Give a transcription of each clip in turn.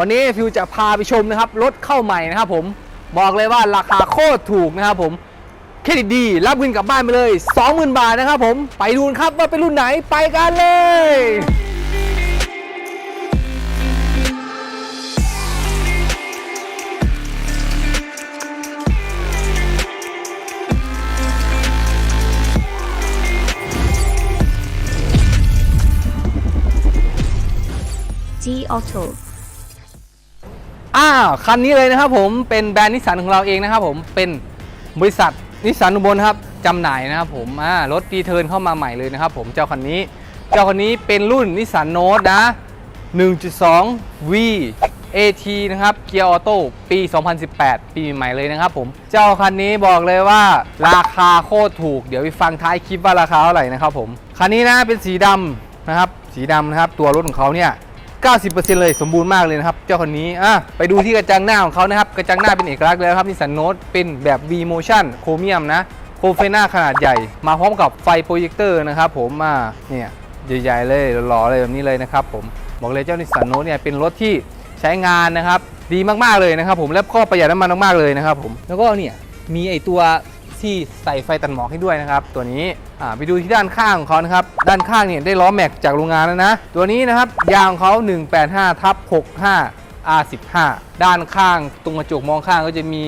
วันนี้ฟิวจะพาไปชมนะครับรถเข้าใหม่นะครับผมบอกเลยว่าราคาโคตรถูกนะครับผมเครดิตดีรับเงินกลับบ้านไปเลย 20,000 บาทนะครับผมไปดูนครับว่าเป็นรุ่นไหนไปกันเลย G Auto อ้าวคันนี้เลยนะครับผมเป็นแบรนด์นิสสันของเราเองนะครับผมเป็นบริษัทนิสสันอุบลครับจำหน่ายนะครับผมอ่ารถดีเทิร์นเข้ามาใหม่เลยนะครับผมเจ้าคันนี้เจ้าคันนี้เป็นรุ่นนิสสันโนตนะ 1.2 V AT นะครับเกียร์ออโต้ปี 2018 ปีใหม่เลยนะครับผมเจ้าคันนี้บอกเลยว่าราคาโคตรถูก เดี๋ยวไปฟังท้ายคลิปว่าราคาเท่าไหร่นะครับผมคันนี้นะเป็นสีดำนะครับสีดำนะครับตัวรถของเขาเนี่ย 90%เลยสมบูรณ์มากเลยนะครับ เจ้าคนนี้อะไปดูที่กระจังหน้าของเขานะครับ กระจังหน้าเป็นเอกลักษณ์เลยครับนิสสันโนตเป็นแบบ V motion โครเมียมนะโคมไฟหน้าขนาดใหญ่ มาพร้อมกับไฟโปรเจคเตอร์นะครับผมอ่าเนี่ยใหญ่ๆเลยหล่อๆเลยแบบนี้เลยนะครับผมบอกเลยเจ้านิสสันโนตเนี่ยเป็นรถที่ใช้งานนะครับดีมากๆเลยนะครับผมและก็ประหยัดน้ำมันมากๆเลยนะครับผมแล้วก็เนี่ยมีไอตัว ที่ใส่ไฟตัดหมอกให้ด้วยนะครับ ตัวนี้ไปดูที่ด้านข้างของเขานะครับ ด้านข้างเนี่ยได้ล้อแม็กจากโรงงานแล้วนะ ตัวนี้นะครับยางของเขา 185ทับ65 R15 ด้านข้างตรงกระจกมองข้างก็จะมี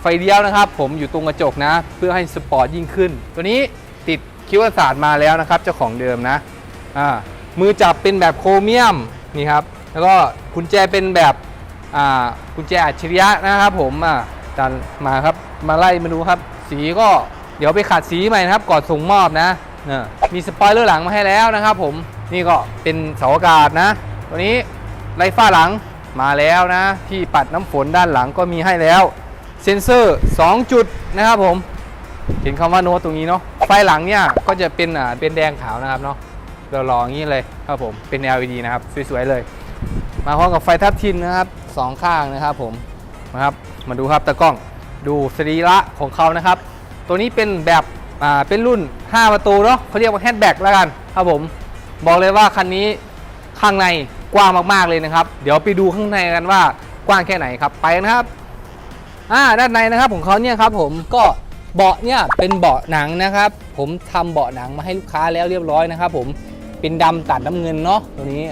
ไฟเลี้ยวนะครับ ผมอยู่ตรงกระจกนะ เพื่อให้สปอร์ตยิ่งขึ้น ตัวนี้ติดคิวประสาทมาแล้วนะครับ เจ้าของเดิมนะมือจับเป็นแบบโครเมียมนี่ครับ แล้วก็กุญแจเป็นแบบกุญแจอัจฉริยะนะครับผมอ่า ดันมาครับมาไล่มาดูครับ สีก็เดี๋ยวไปขัดสีใหม่นะครับก่อนส่งมอบนะนมีสปอยเลอร์หลังมาให้แล้วนะครับผมนี่ก็เป็นเสาอากาศนะ ตัวนี้ไล่ฝ้าหลังมาแล้วนะ ที่ปัดน้ำฝนด้านหลังก็มีให้แล้ว เซ็นเซอร์ 2 จุดนะครับผม เห็นคำว่าโน้ตตรงนี้เนาะไฟหลังเนี่ยก็จะเป็นอ่าเป็นแดงขาวนะครับเนาะเราลองอย่างนี้เลยครับผมเป็น LED นะครับ สวยๆเลย มาพร้อมกับไฟทับทิมนะครับสองข้างนะครับผม นะครับ มาดูครับตะกล้องดูสรีระของเขานะครับ ตัวนี้เป็นแบบอ่าเป็นรุ่น 5 ประตูเนาะเขาเรียกว่าแฮชแบ็กแล้วกันครับผมบอกเลยว่าคันนี้ข้างในกว้างมากๆเลยนะครับ เดี๋ยวไปดูข้างในกันว่ากว้างแค่ไหนครับไปนะครับอ่าด้านในนะครับของเขาเนี่ยครับผมก็เบาะเนี่ยเป็นเบาะหนังนะครับ ผมทำเบาะหนังมาให้ลูกค้าแล้วเรียบร้อยนะครับ ผมเป็นดำตัดน้ำเงินเนาะตัวนี้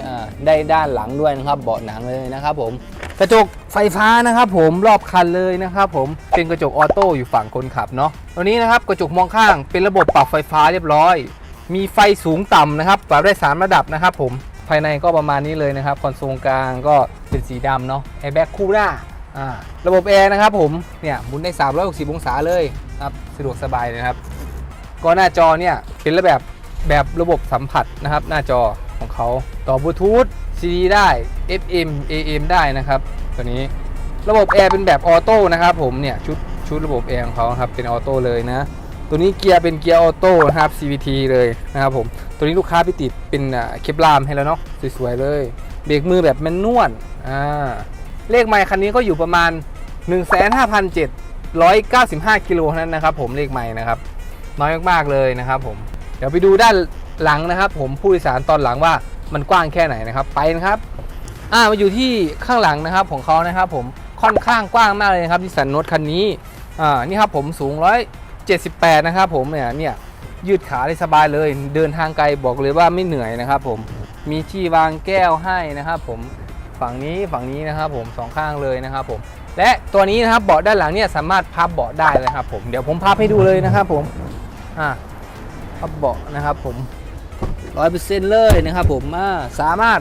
ได้ด้านหลังด้วยนะครับ เบาะหนังเลยนะครับ ผม กระจกไฟฟ้านะครับผมรอบคันเลยนะครับผมเป็นกระจกออโต้อยู่ฝั่งคนขับเนาะตัวนี้นะครับกระจกมองข้างเป็นระบบปรับไฟฟ้าเรียบร้อย มีไฟสูงต่ำนะครับปรับได้ 3 ระดับนะครับผมภายในก็ประมาณนี้เลยนะครับคอนโซลกลางก็เป็นสีดำเนาะแอร์แบ็กคู่หน้าอ่าระบบแอร์นะครับผมเนี่ยหมุนได้ 360 องศาเลยครับสะดวกสบายเลยนะครับ ก็หน้าจอเนี่ยเป็นระแบบแบบระบบสัมผัสนะครับ หน้าจอของเขาต่อบลูทูธ CD ได้ FM AM ได้นะครับ ตัวนี้ระบบแอร์เป็นแบบออโต้นะครับผมเนี่ยชุดชุดระบบแอร์ของเขาครับเป็นออโต้เลยนะ ตัวนี้เกียร์เป็นเกียร์ออโต้นะครับ CVT เลยนะครับผมตัวนี้ลูกค้าไปติดเป็นเคปลามให้แล้วเนาะสวยๆเลย เบรกมือแบบแมนนวลอ่าเลขไมค์คันนี้ก็อยู่ประมาณ 15,795 กิโลนั้นนะครับผมเลขไมค์นะครับ น้อยมากๆเลยนะครับผมเดี๋ยวไปดูด้านหลังนะครับ ผมผู้โดยสารตอนหลังว่า มันกว้างแค่ไหนนะครับไปนะครับอ่ามาอยู่ที่ข้างหลังนะครับของเขานะครับ ผมค่อนข้างกว้างมากเลยนะครับนิสสันโนตคันนี้อ่านี่ครับผมสูง 178 นะครับผมเนี่ยเนี่ยยืดขาได้สบายเลย เดินทางไกลบอกเลยว่าไม่เหนื่อยนะครับ ผมมีที่วางแก้วให้นะครับ ผมฝั่งนี้ฝั่งนี้นะครับ ผมสองข้างเลยนะครับ ผม และตัวนี้นะครับเบาะด้านหลังเนี่ยสามารถพับเบาะได้เลยครับ ผมเดี๋ยวผมพับให้ดูเลยนะครับ ผมอ่าพับเบาะนะครับ ผม ร้อยเปอร์เซ็นต์เลยนะครับผมอ่าสามารถ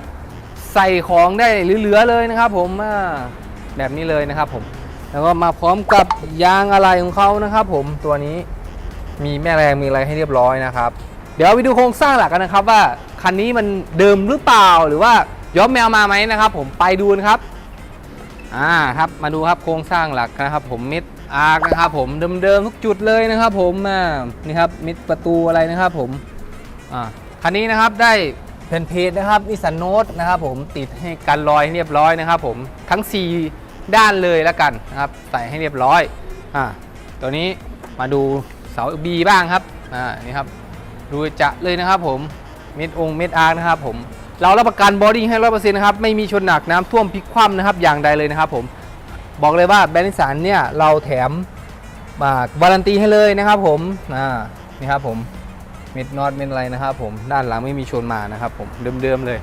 ใส่ของได้เหลือๆเลยนะครับ ผมอ่าแบบนี้เลยนะครับผมแล้วก็มาพร้อมกับยางอะไรของเขานะครับ ผมตัวนี้มีแม่แรงมีอะไรให้เรียบร้อยนะครับ เดี๋ยวไปดูโครงสร้างหลักกันนะครับว่าคันนี้มันเดิมหรือเปล่าหรือว่าย้อมแมวมาไหมนะครับ ผมไปดูนะครับอ่าครับมาดูครับโครงสร้างหลักนะครับ ผมมิดอาร์คนะครับผมเดิมๆทุกจุดเลยนะครับ ผมอ่านี่ครับมิดประตูอะไรนะครับ ผมอ่า คันนี้นะครับได้เพนเพจนะครับนิสันโนตนะครับผมติดให้กันรอยให้เรียบร้อยนะครับผมทั้ง 4 ด้านเลยแล้วกันนะครับใส่ให้เรียบร้อยอ่าตัวนี้มาดูเสา B บ้างครับอ่านี่ครับดูจะเลยนะครับผมเม็ดองเม็ดอาร์นะครับผมเรารับประกันบอดี้ให้ร้อยเปอร์เซ็นต์นะครับไม่มีชนหนักน้ำท่วมพลิกคว่ำนะครับอย่างใดเลยนะครับผมบอกเลยว่าแบรนด์นิสันเนี่ยเราแถมมาวารันตีให้เลยนะครับผมอ่านี่ครับผม เม็ดน็อตเม็ดอะไรนะครับผมด้านหลังไม่มีชนมานะครับผมเดิมๆเลย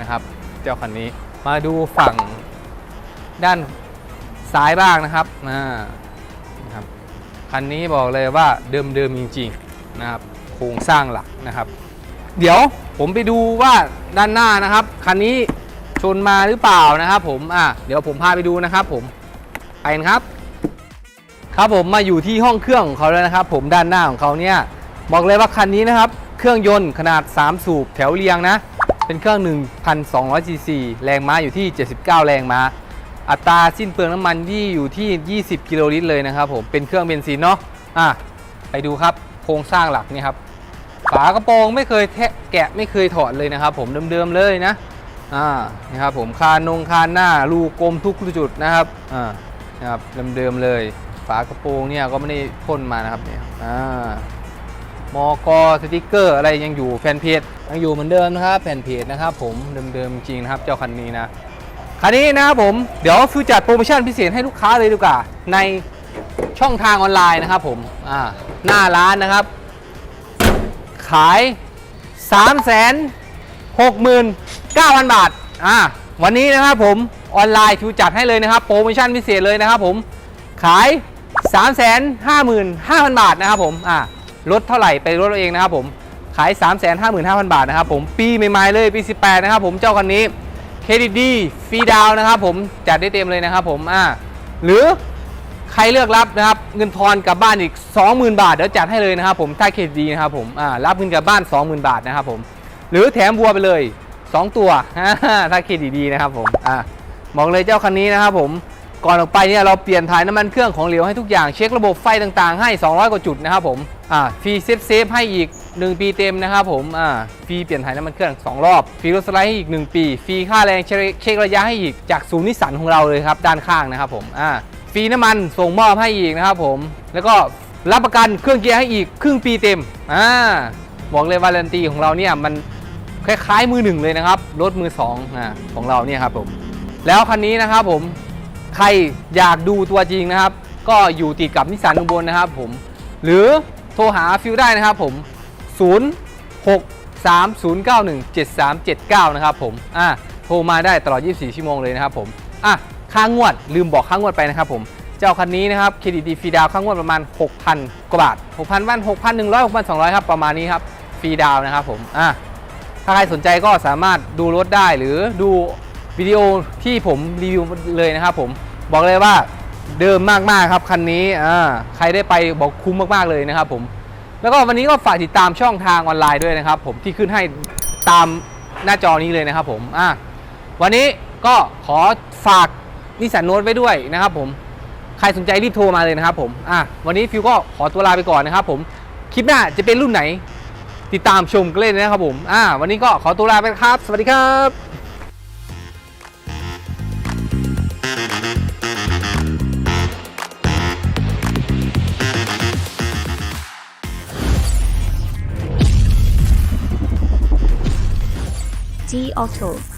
นะครับ เจ้าคันนี้มาดูฝั่งด้านซ้ายบ้างนะครับอ่านะครับคันนี้บอกเลยว่าเดิมๆจริงๆนะครับโครงสร้างหลักนะครับ เดี๋ยวผมไปดูว่าด้านหน้านะครับคันนี้ชนมาหรือเปล่านะครับ ผมอะเดี๋ยวผมพาไปดูนะครับผมไปกันครับ ครับผมมาอยู่ที่ห้องเครื่องของเขาแล้วนะครับ ผมด้านหน้าของเขาเนี่ย บอกเลยว่าคันนี้นะครับ เครื่องยนต์ขนาด 3 สูบแถวเรียงนะ เป็นเครื่อง 1,200ซีซีแรงม้าอยู่ที่ 79 แรงม้า อัตราสิ้นเปลืองน้ำมันที่อยู่ที่ 20 กิโลลิตรเลยนะครับผม เป็นเครื่องเบนซินเนาะ อะ ไปดูครับ โครงสร้างหลักนี่ครับ ฝากระโปรงไม่เคยแทะแกะไม่เคยถอดเลยนะครับ ผมเดิมๆเลยนะ อ่านี่ครับผม คานนงคานหน้ารูกลมทุกจุดนะครับ อ่า นะครับเดิมๆเลย ฝากระโปรงเนี่ยก็ไม่ได้พ่นมานะครับเนี่ย อ่า มอกอสติกเกอร์อะไรยังอยู่แผ่นเพจยังอยู่เหมือนเดิมนะครับ แผ่นเพจนะครับ ผมเดิมๆจริงนะครับ เจ้าคันนี้นะคันนี้นะครับผมเดี๋ยวฟิวจัดโปรโมชั่นพิเศษให้ลูกค้าเลยดีกว่าในช่องทางออนไลน์นะครับ ผมอ่าหน้าร้านนะครับ ขาย3 6 9 0 0 0 บาทอ่าวันนี้นะครับผมออนไลน์คิวจัดให้เลยนะครับ โปรโมชั่นพิเศษเลยนะครับ ผมขาย 3 5 5 0 0 0 บาทนะครับผมอ่า ลดเท่าไหร่ไปลดเอาเองนะครับผมขาย 3 5 5 0 0 0 บาทนะครับผมปีใหม่ๆเลยปี 18 นะครับผมเจ้าคันนี้เครดิตดีฟรีดาวน์นะครับผมจัดได้เต็มเลยนะครับผมอ่าหรือใครเลือกรับนะครับเงินทอนกลับบ้านอีก 20,000 บาทเดี๋ยวจัดให้เลยนะครับผมถ้าเครดิตดีนะครับผมอ่ารับเงินกลับบ้าน 20,000 บาทนะครับผมหรือแถมบัวไปเลย 2 ตัวถ้าเครดิตดีนะครับผมอ่าบอกเลยเจ้าคันนี้นะครับผม ก่อนออกไปเนี่ยเราเปลี่ยนถ่ายน้ำมันเครื่องของเหลวให้ทุกอย่างเช็คระบบไฟต่างๆให้ 200 กว่าจุดนะครับผมอ่าฟรีเซฟเซฟให้อีก 1 ปีเต็มนะครับผมอ่าฟรีเปลี่ยนถ่ายน้ำมันเครื่อง 2 รอบฟรีรถสไลด์ให้อีก 1 ปีฟรีค่าแรงเช็คระยะให้อีกจากศูนย์นิสสันของเราเลยครับด้านข้างนะครับผมอ่าฟรีน้ำมันส่งมอบให้อีกนะครับผมแล้วก็รับประกันเครื่องเกียร์ให้อีกครึ่งปีเต็มอ่าบอกเลยวารันตีของเราเนี่ยมันคล้ายๆมือหนึ่งเลยนะครับรถมือสองอ่าของเราเนี่ยครับผมแล้วคันนี้นะครับผม ใครอยากดูตัวจริงนะครับ ก็อยู่ติดกับนิสสันอุบลนะครับผม หรือโทรหาฟิวได้นะครับผม 0 6 3 0 9 1 7 3 7 9 นะครับผม อ่าโทรมาได้ตลอด 24 ชั่วโมงเลยนะครับผม อะ ค่างวดลืมบอกค่างวดไปนะครับผม เจ้าคันนี้นะครับเครดิตดีฟรีดาวค่างวดประมาณ 6,000 กว่าบาท 6,000วัน6,100 6,200 ครับประมาณนี้ครับฟรีดาวนะครับผม อะถ้าใครสนใจก็สามารถดูรถได้หรือดู วิดีโอที่ผมรีวิวเลยนะครับผมบอกเลยว่าเดิมมากๆครับคันนี้อ่าใครได้ไปบอกคุ้มมากๆเลยนะครับผมแล้วก็วันนี้ก็ฝากติดตามช่องทางออนไลน์ด้วยนะครับ ผมที่ขึ้นให้ตามหน้าจอนี้เลยนะครับผมอะวันนี้ก็ขอฝากนิสสันโน้ตไว้ด้วยนะครับผมใครสนใจรีบโทรมาเลยนะครับผมอะวันนี้ฟิวก็ขอตัวลาไปก่อนนะครับผมคลิปหน้าจะเป็นรุ่นไหน ติดตามชมกันเลยนะครับผมอะวันนี้ก็ขอตัวลาไปครับ สวัสดีครับ C. Otto